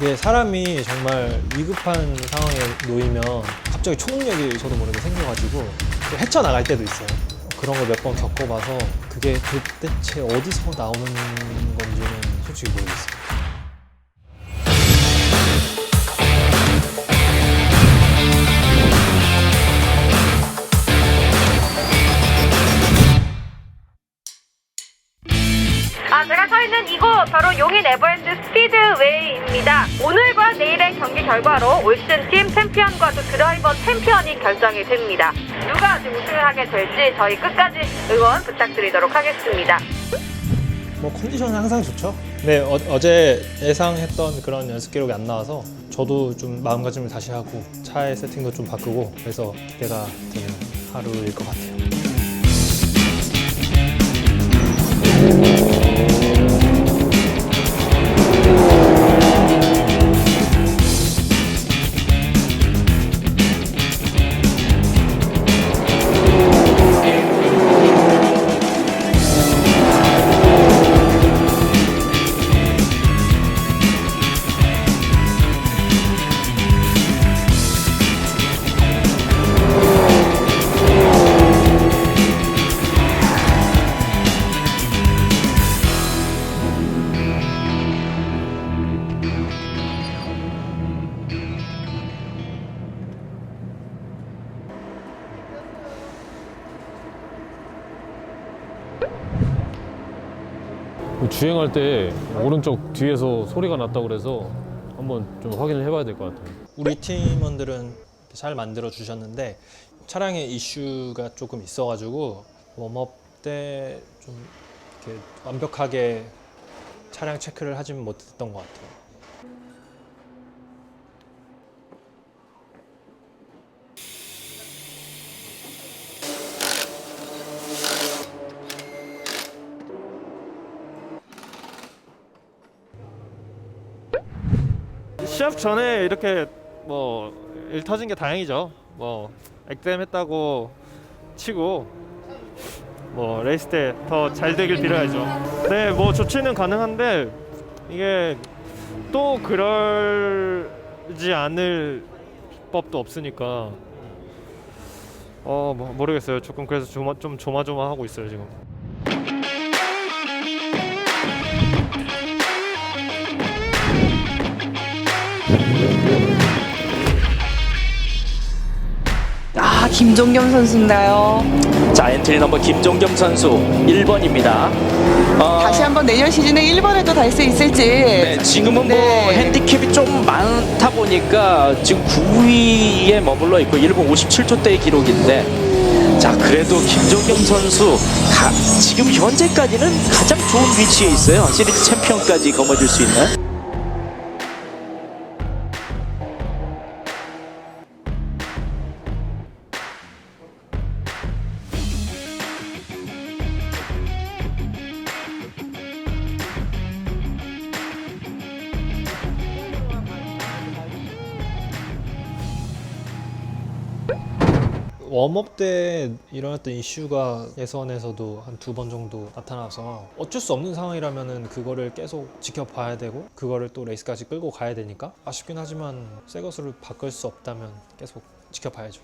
이게 사람이 정말 위급한 상황에 놓이면 갑자기 초능력이 저도 모르게 생겨가지고 또 헤쳐나갈 때도 있어요. 그런 걸 몇 번 겪어봐서 그게 도대체 어디서 나오는 건지는 솔직히 모르겠어요. 웨이입니다. 오늘과 내일의 경기 결과로 올 시즌 팀 챔피언과 또 드라이버 챔피언이 결정이 됩니다. 누가 우승을 하게 될지 저희 끝까지 응원 부탁드리도록 하겠습니다. 뭐 컨디션은 항상 좋죠. 네 어, 제 예상했던 그런 연습 기록이 안 나와서 저도 좀 마음가짐을 다시 하고 차의 세팅도 좀 바꾸고 그래서 기대가 되는 하루일 것 같아요. 주행할 때 오른쪽 뒤에서 소리가 났다고 그래서 한번 좀 확인을 해봐야 될 것 같아요. 우리 팀원들은 잘 만들어 주셨는데 차량에 이슈가 조금 있어가지고 웜업 때 좀 이렇게 완벽하게 차량 체크를 하진 못했던 것 같아요. 시합 전에 이렇게 뭐 일 터진 게 다행이죠. 뭐 액땜 했다고 치고 뭐 레이스 때 더 잘 되길 빌어야죠. 네, 뭐 조치는 가능한데 이게 또 그러지 않을 법도 없으니까 어, 뭐 모르겠어요. 조금 그래서 조마, 좀 조마조마하고 있어요 지금. 김종겸 선수인가요? 자 엔트리 넘버 김종겸 선수 1번입니다. 어, 다시 한번 내년 시즌에 1번에도 달 수 있을지. 네, 지금은 뭐 네. 핸디캡이 좀 많다 보니까 지금 9위에 머물러 있고 1분 57초대의 기록인데 자 그래도 김종겸 선수 가- 지금 현재까지는 가장 좋은 위치에 있어요. 시리즈 챔피언까지 거머쥘 수 있는. 웜업 때 일어났던 이슈가 예선에서도 한 두 번 정도 나타나서 어쩔 수 없는 상황이라면은 그거를 계속 지켜봐야 되고 그거를 또 레이스까지 끌고 가야 되니까 아쉽긴 하지만 새 것으로 바꿀 수 없다면 계속 지켜봐야죠.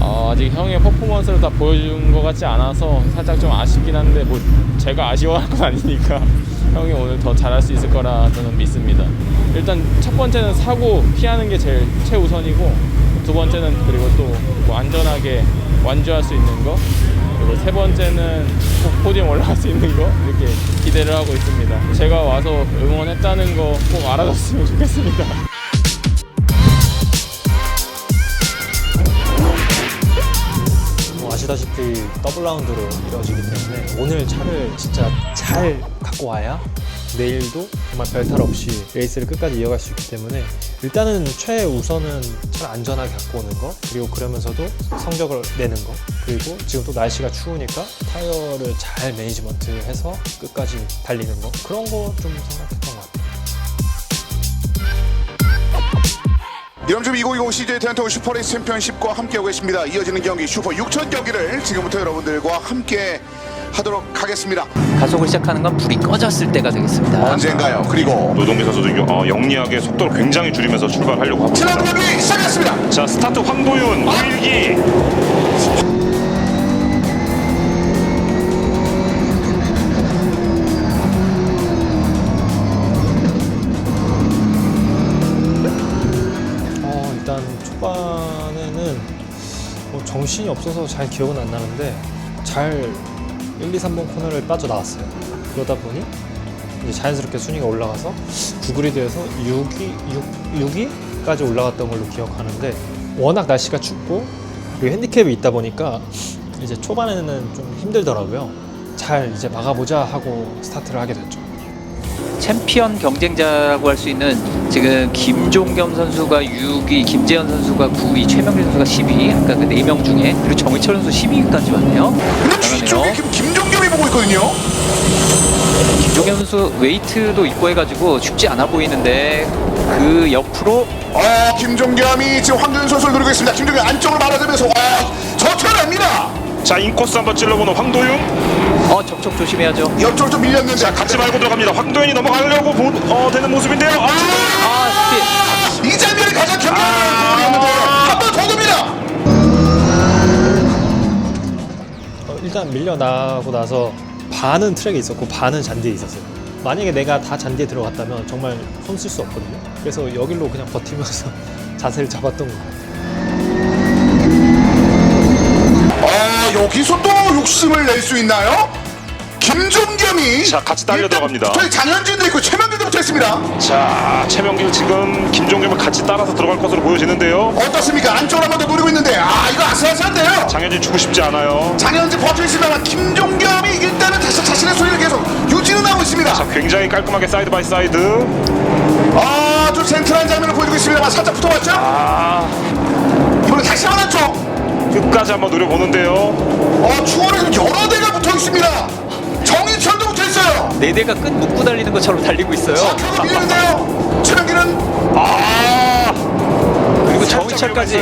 어, 아직 형의 퍼포먼스를 다 보여준 것 같지 않아서 살짝 좀 아쉽긴 한데 뭐 제가 아쉬워할 건 아니니까 형이 오늘 더 잘할 수 있을 거라 저는 믿습니다. 일단 첫 번째는 사고 피하는 게 제일 최우선이고 두 번째는 그리고 또 뭐 안전하게 완주할 수 있는 거 그리고 세 번째는 꼭 포디움 올라갈 수 있는 거 이렇게 기대를 하고 있습니다. 제가 와서 응원했다는 거 꼭 알아줬으면 좋겠습니다. 아시다시피 더블 라운드로 이루어지기 때문에 오늘 차를 진짜 잘 갖고 와야 내일도 정말 별탈 없이 레이스를 끝까지 이어갈 수 있기 때문에 일단은 최우선은 차를 안전하게 갖고 오는 거 그리고 그러면서도 성적을 내는 거 그리고 지금 또 날씨가 추우니까 타이어를 잘 매니지먼트 해서 끝까지 달리는 거 그런 거 좀 생각했던 것 같아요. 이름좀 2020 CJ 텐트 슈퍼레이스 챔피언십과 함께하고 계십니다. 이어지는 경기 슈퍼 6천 경기를 지금부터 여러분들과 함께 하도록 하겠습니다. 가속을 시작하는 건 불이 꺼졌을 때가 되겠습니다. 언젠가요? 그리고 노동기 선수도 어, 영리하게 속도를 굉장히 줄이면서 출발하려고 하고 지난 있습니다. 공격이 시작했습니다. 자 스타트 황도윤 우일기 뭐 정신이 없어서 잘 기억은 안 나는데 잘 1, 2, 3번 코너를 빠져나왔어요. 그러다 보니 이제 자연스럽게 순위가 올라가서 9그리드에서 6위, 6, 6위까지 올라갔던 걸로 기억하는데 워낙 날씨가 춥고 그리고 핸디캡이 있다 보니까 이제 초반에는 좀 힘들더라고요. 잘 이제 막아보자 하고 스타트를 하게 됐죠. 챔피언 경쟁자라고 할 수 있는 지금 김종겸 선수가 6위, 김재현 선수가 9위, 최명진 선수가 10위. 아까 그 4명 중에 그리고 정희철 선수 10위까지 왔네요. 근데 뒤쪽에 잘하네요. 지금 김종겸이 보고 있거든요. 김종겸 선수 웨이트도 있고 해가지고 쉽지 않아 보이는데 그 옆으로 어, 김종겸이 지금 황도윤 선수를 노리고 있습니다. 김종겸 안쪽으로 말아들면서 와, 저 쳐냅니다. 자 인코스 한번 찔러보는 황도윤 어 접촉 조심해야죠. 옆쪽으로 좀 밀렸는데 자 같이 말고 들어갑니다. 황도윤이 넘어가려고 보, 어, 되는 모습인데요. 아, 아 스피 이 장면이 가장 경계하는 부분이었는데요. 한번 더 돕니다. 어, 일단 밀려나고 나서 반은 트랙에 있었고 반은 잔디에 있었어요. 만약에 내가 다 잔디에 들어갔다면 정말 손 쓸 수 없거든요. 그래서 여길로 그냥 버티면서 자세를 잡았던 것 같아요. 어, 여기서 또 욕심을 낼 수 있나요? 김종겸이 자, 같이 달려 일단 들어갑니다. 저희 장현진도 있고 최명진도 붙어 있습니다. 자 최명길 지금 김종겸을 같이 따라서 들어갈 것으로 보여지는데요. 어떻습니까? 안쪽으로 한 번 더 노리고 있는데 아 이거 아슬아슬한데요. 장현진 주고 싶지 않아요. 장현진 버티고 있습니다만 김종겸이 일단은 다시 자신의 소리를 계속 유지는 하고 있습니다. 자 굉장히 깔끔하게 사이드 바이 사이드. 아주 센트럴한 장면을 보여주고 있습니다만 살짝 붙어봤죠? 아 이번에 다시 한번 쪽. 끝까지 한번 노려보는데요. 어 추월에 지금 여러 대가 붙어 있습니다. 네 대가 끝 묶고 달리는 것처럼 달리고 있어요. 밀리는데요. 최명기는 아 그리고 정희철까지.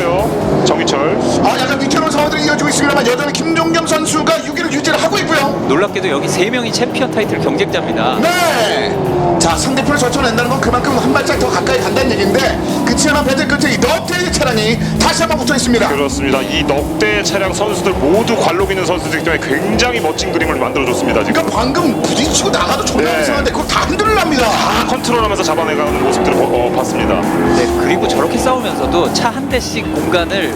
정희철. 아 약간 위태로운 상황들이 이어지고 있습니다만 여전히 김종겸 선수가 6위를 유지를 하고 있고요. 놀랍게도 여기 세 명이 챔피언 타이틀 경쟁자입니다. 네. 자 상대편을 젖혀낸다는 건 그만큼 한 발짝 더 가까이 간다는 얘기인데 그치만 배들 끝에 이 넉대의 차량이 다시 한번 붙어 있습니다. 그렇습니다. 이 넉대 차량 선수들 모두 관록 있는 선수들이기 때문에 굉장히 멋진 그림을 만들어줬습니다. 지금 그러니까 방금 부딪히고 나가도 존나 네. 이상한데 그걸 다 흔들랍니다. 다 컨트롤하면서 잡아내가는 모습들을 보- 어, 봤습니다. 네, 그리고 저렇게 싸우면서도 차 한 대씩 공간을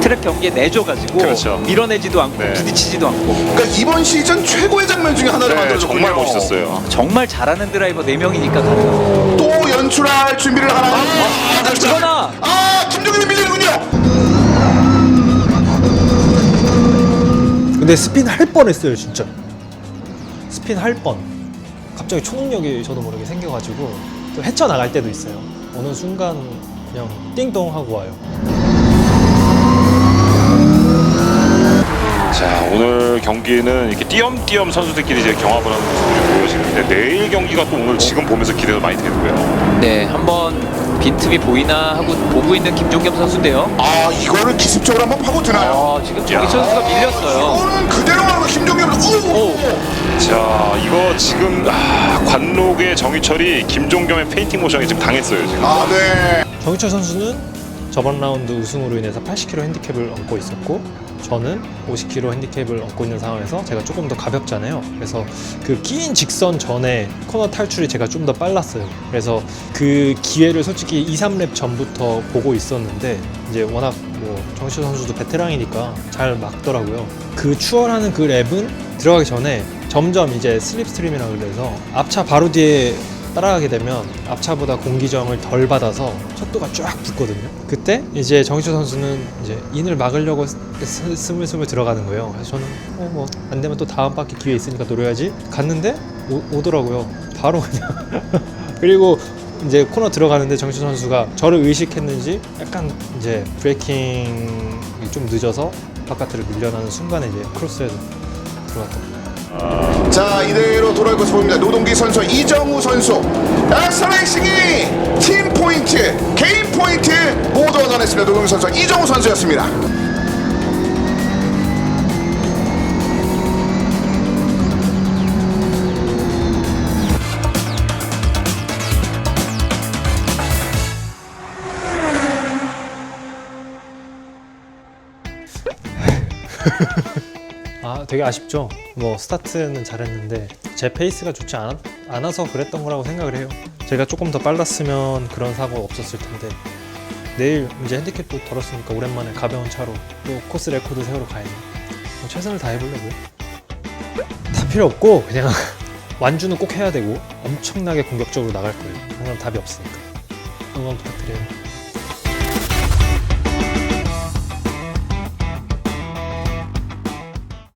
트랙 경기에 내줘가지고 그렇죠. 밀어내지도 않고 네. 부딪히지도 않고 그러니까 이번 시즌 최고의 장면 중에 하나를 네, 만들어줬군요. 정말 멋있었어요. 정말 잘하는 드라이버 4명이니까 가능해요. 또 연출할 준비를 하나. 아, 아, 그러나 아 김종현이 밀리는군요. 근데 스핀 할 뻔했어요, 진짜. 스핀 할 뻔. 갑자기 초능력이 저도 모르게 생겨가지고 또 헤쳐나갈 때도 있어요. 어느 순간 그냥 띵동 하고 와요. 자 오늘 경기는 이렇게 띄엄띄엄 선수들끼리 이제 경합을 하는 모습이 보여지는데 내일 경기가 또 오늘 지금 보면서 기대가 많이 되고요. 네, 한번 빈틈이 보이나 하고 보고 있는 김종겸 선수인데요. 아 이거를 기습적으로 한번 파고 드나요? 아, 지금 정희철 선수가 밀렸어요. 이거는 그대로 가는 거 김종현. 오. 오. 자 이거 지금 아, 관록의 정희철이 김종겸의 페인팅 모션에 지금 당했어요 지금. 아 네. 정희철 선수는 저번 라운드 우승으로 인해서 80kg 핸디캡을 얻고 있었고 저는 50kg 핸디캡을 얻고 있는 상황에서 제가 조금 더 가볍잖아요. 그래서 그낀 직선 전에 코너 탈출이 제가 좀 더 빨랐어요. 그래서 그 기회를 솔직히 2, 3랩 전부터 보고 있었는데 이제 워낙 뭐 정희철 선수도 베테랑이니까 잘 막더라고요. 그 추월하는 그 랩은 들어가기 전에 점점 이제 슬립스트림이라 그래서 앞차 바로 뒤에 따라가게 되면 앞차보다 공기 저항을 덜 받아서 속도가 쫙 붙거든요. 그때 이제 정희철 선수는 이제 인을 막으려고 스물스물 들어가는 거예요. 그래서 저는 어 뭐 안 되면 또 다음 바퀴 기회 있으니까 노려야지. 갔는데 오, 더라고요 바로 그냥 그리고 이제 코너 들어가는데 정희철 선수가 저를 의식했는지 약간 이제 브레이킹이 좀 늦어서 바깥으로 밀려나는 순간에 이제 크로스에 들어갔던 거예요. 자 이대로 돌아올 것으로 보입니다. 노동기 선수, 이정우 선수, 아, 엑스레이싱이 팀 포인트, 개인 포인트 모두 얻어냈습니다. 노동기 선수, 이정우 선수였습니다. 아 되게 아쉽죠. 뭐 스타트는 잘했는데 제 페이스가 좋지 않, 않아서 그랬던 거라고 생각을 해요. 제가 조금 더 빨랐으면 그런 사고 없었을 텐데 내일 이제 핸디캡도 덜었으니까 오랜만에 가벼운 차로 또 코스 레코드 세우러 가야죠. 뭐 최선을 다해보려고요. 다 필요 없고 그냥 완주는 꼭 해야 되고 엄청나게 공격적으로 나갈 거예요. 그런 답이 없으니까 응원 부탁드려요.